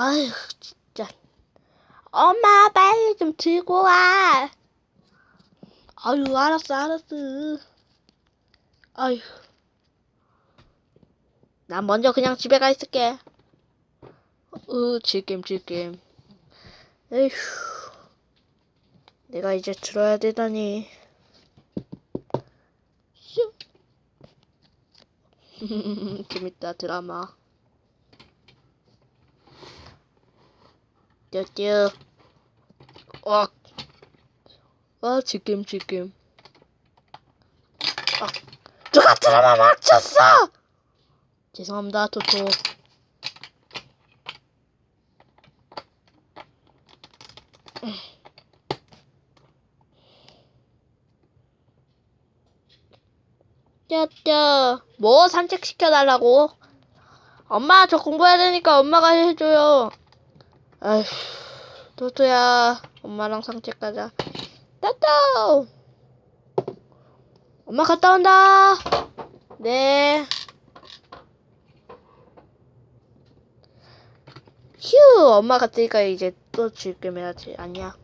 아휴, 진짜. 엄마, 빨리 좀 들고 와. 아유, 알았어, 알았어. 아휴. 난 먼저 그냥 집에 가 있을게. 으, 질겜, 질겜. 에휴. 내가 이제 들어야 되다니. 슈. 재밌다, 드라마. 쭈쭈. 어. 아, 질겜, 질겜. 아, 누가 드라마 막혔어! 죄송합니다, 토토. 쩌쩌. 뭐 산책시켜달라고? 엄마, 저 공부해야 되니까 엄마가 해줘요. 아휴, 토토야. 엄마랑 산책 가자. 따따! 엄마 갔다 온다! 네. 휴! 엄마 갔으니까 이제 또 즐겜 해야지. 아니야.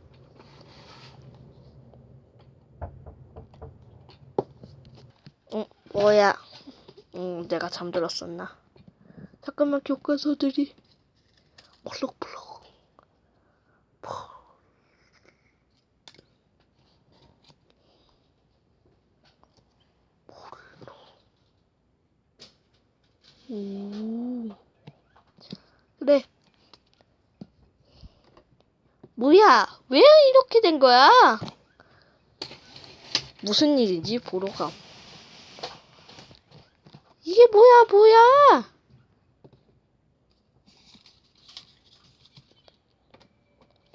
응, 뭐야. 응, 내가 잠들었었나. 잠깐만 교과서들이. 볼록 그래. 뭐야? 왜 이렇게 된 거야? 무슨 일인지 보러 가. 이게 뭐야, 뭐야?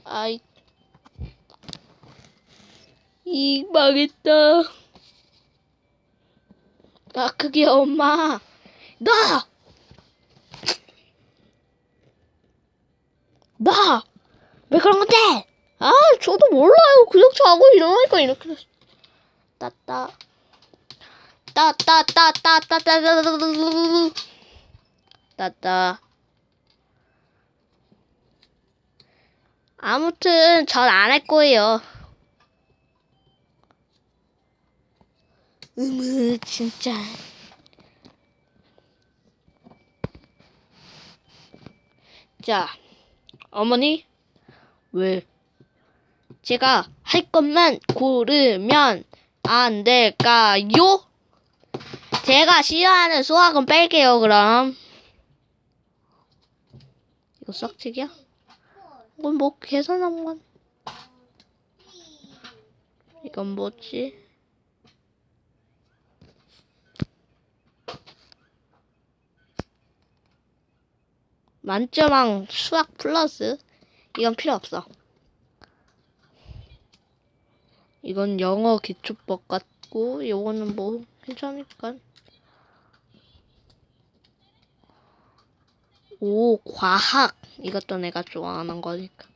아이. 이 망했다. 아, 그게 엄마. 나! 나! 왜 그런 건데? 아, 저도 몰라요. 그냥 자고 일어나니까 이렇게 됐어. 따따. 따따따따따따따따따. 따따. 아무튼 전 안 할 거예요. 으무 진짜. 자, 어머니 왜? 제가 할 것만 고르면 안 될까요? 제가 싫어하는 수학은 뺄게요, 그럼. 이거 싹책이야? 이건 뭐 계산한 건? 이건 뭐지? 만점왕 수학 플러스 이건 필요 없어. 이건 영어 기초법 같고 요거는 뭐 괜찮으니까. 오 과학 이것도 내가 좋아하는 거니까.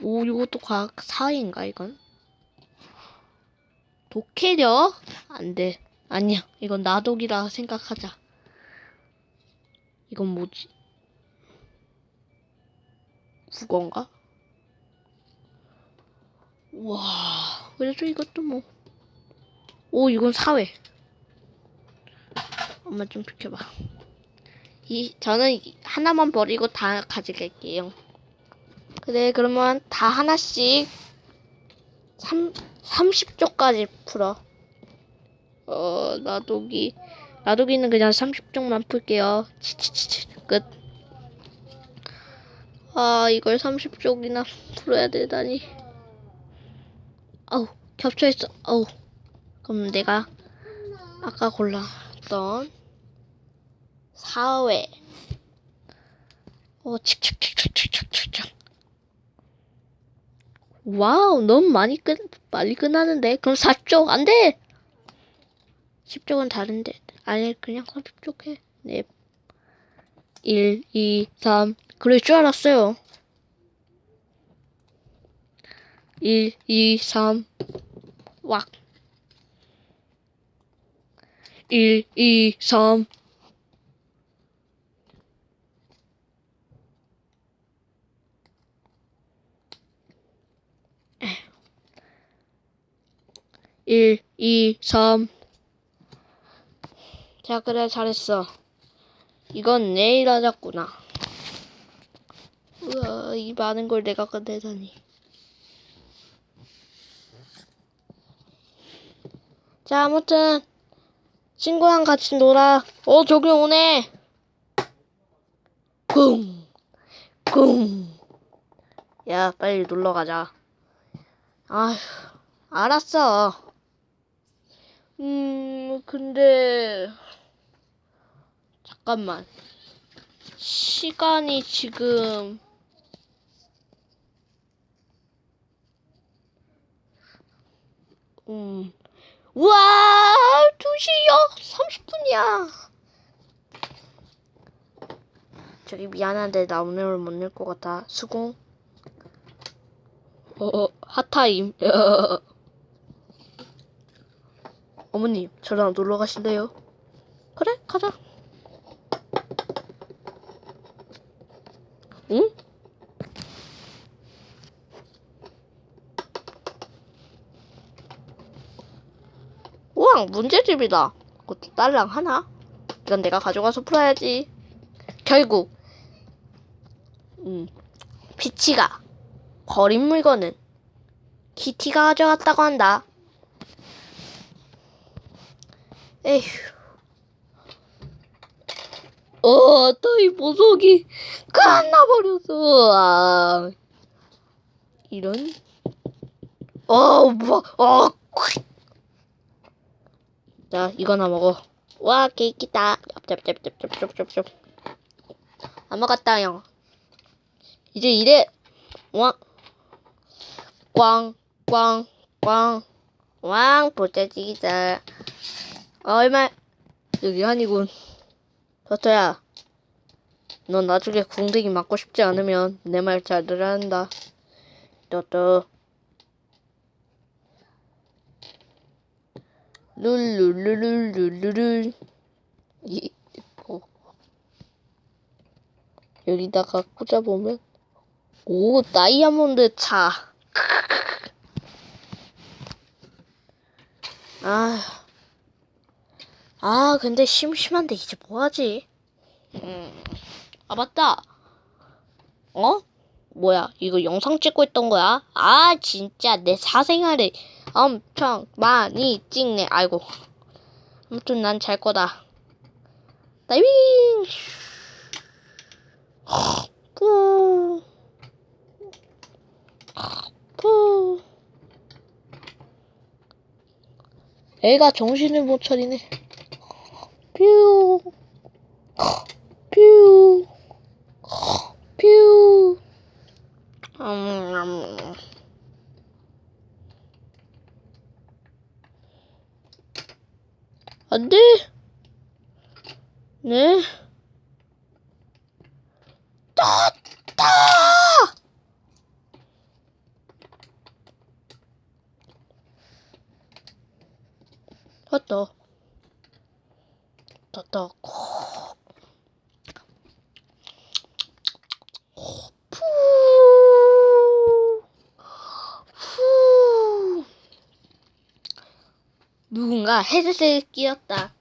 오 이것도 과학 사인가 이건? 독해력 안 돼 아니야 이건 나독이라 생각하자. 이건 뭐지? 국어인가? 와, 그래도 이것도 뭐. 오, 이건 사회. 엄마 좀 비켜봐. 이, 저는 이- 하나만 버리고 다 가져갈게요. 그래, 그러면 다 하나씩 3, 30쪽까지 풀어. 어, 나도기. 나도기는 그냥 30쪽만 풀게요. 치치치치. 끝. 아, 이걸 30쪽이나 풀어야 되다니. 아우, 겹쳐있어. 아우. 그럼 내가 아까 골랐던 사회. 어, 칙칙칙칙칙칙칙. 와우, 너무 많이 끝, 빨리 끝나는데. 그럼 4쪽, 안 돼! 10쪽은 다른데. 아니, 그냥 30쪽 해. 네. 1, 2, 3. 그럴 줄 알았어요. 1, 2, 3, 왁. 1, 2, 3. 1, 2, 3. 자, 그래, 잘했어. 이건 내일 하자꾸나. 우와, 이 많은 걸 내가 끝내다니. 자, 아무튼, 친구랑 같이 놀아. 어, 저기 오네. 쿵, 쿵. 야, 빨리 놀러 가자. 아휴, 알았어. 음, 근데, 잠깐만. 시간이 지금, 음, 우와, 2시요? 30분이야. 저기 미안한데 나 오늘 못 낼 것 같아. 수고. 어, 어 핫타임. 어머님, 저랑 놀러 가실래요? 그래, 가자. 응? 우와, 문제집이다. 그것도 딸랑 하나? 이건 내가 가져가서 풀어야지. 결국, 음, 피치가 버린 물건은 키티가 가져갔다고 한다. 에휴. 어, 또이 보석이 끝나버렸어. 아, 이런. 어, 뭐, 어, 콱. 자, 이거나 먹어. 와, 케이크 있다. 쩝쩝쩝쩝쩝쩝쩝. 안 먹었다, 형. 이제 이래. 와. 꽝, 꽝, 꽝. 왕, 보자지기자. 아, 얼마, 여기 아니군. 터터야. 넌 나중에 궁뎅이 맞고 싶지 않으면 내 말 잘 들어야 한다. 또또. 룰룰룰룰룰룰. 이, 어. 여기다가 꽂아보면. 오, 다이아몬드 차. 아. 아, 근데 심심한데 이제 뭐하지? 음. 아, 맞다. 어? 뭐야, 이거 영상 찍고 있던 거야? 아, 진짜 내 사생활을 엄청 많이 찍네. 아이고. 아무튼 난 잘 거다. 다이빙! 푸. 푸. 애가 정신을 못 차리네. 뾰. 뾰. 뾰. 음. 안 Hadi. Ne? Tuttu! Tuttu. Tuttu. 누군가 헤드셋을 끼웠다.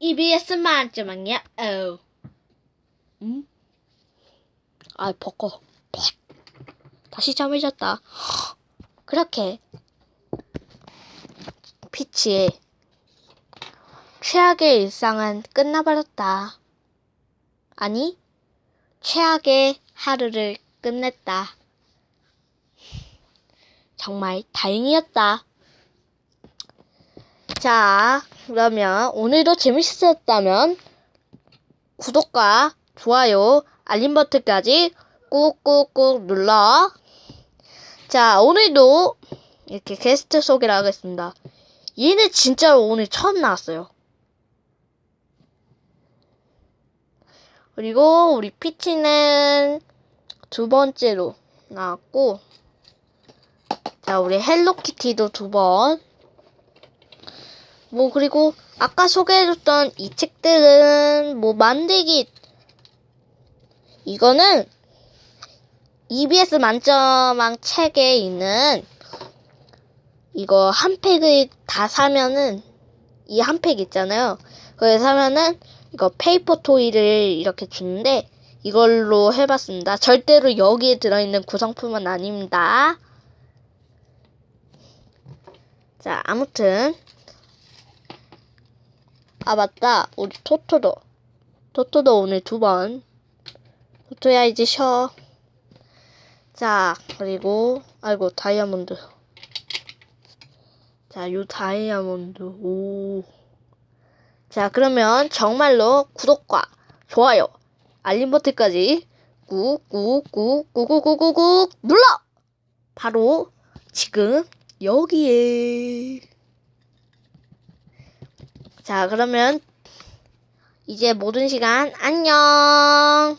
EBS 만점이야. 어. 응? 아, 벗고. 다시 잠을 잤다. 그렇게 피치의 최악의 일상은 끝나버렸다. 아니, 최악의 하루를 끝냈다. 정말 다행이었다. 자, 그러면 오늘도 재밌었다면 구독과 좋아요, 알림 버튼까지 꾹꾹꾹 눌러. 자, 오늘도 이렇게 게스트 소개를 하겠습니다. 얘는 진짜로 오늘 처음 나왔어요. 그리고 우리 피치는 두 번째로 나왔고, 자, 우리 헬로키티도 두 번. 뭐, 그리고 아까 소개해줬던 이 책들은 뭐 만들기, 이거는 EBS 만점왕 책에 있는 이거 한 팩을 다 사면은 이 한 팩 있잖아요. 그걸 사면은 이거 페이퍼 토이를 이렇게 주는데 이걸로 해봤습니다. 절대로 여기에 들어있는 구성품은 아닙니다. 자, 아무튼 아 맞다. 우리 토토도. 토토도 오늘 두 번. 토토야 이제 쉬자 그리고 아이고 다이아몬드. 자 요 다이아몬드. 오 자 그러면 정말로 구독과 좋아요 알림 버튼까지 꾹꾹꾹꾹꾹꾹꾹 눌러! 바로 지금 여기에. 자, 그러면 이제 모든 시간 안녕!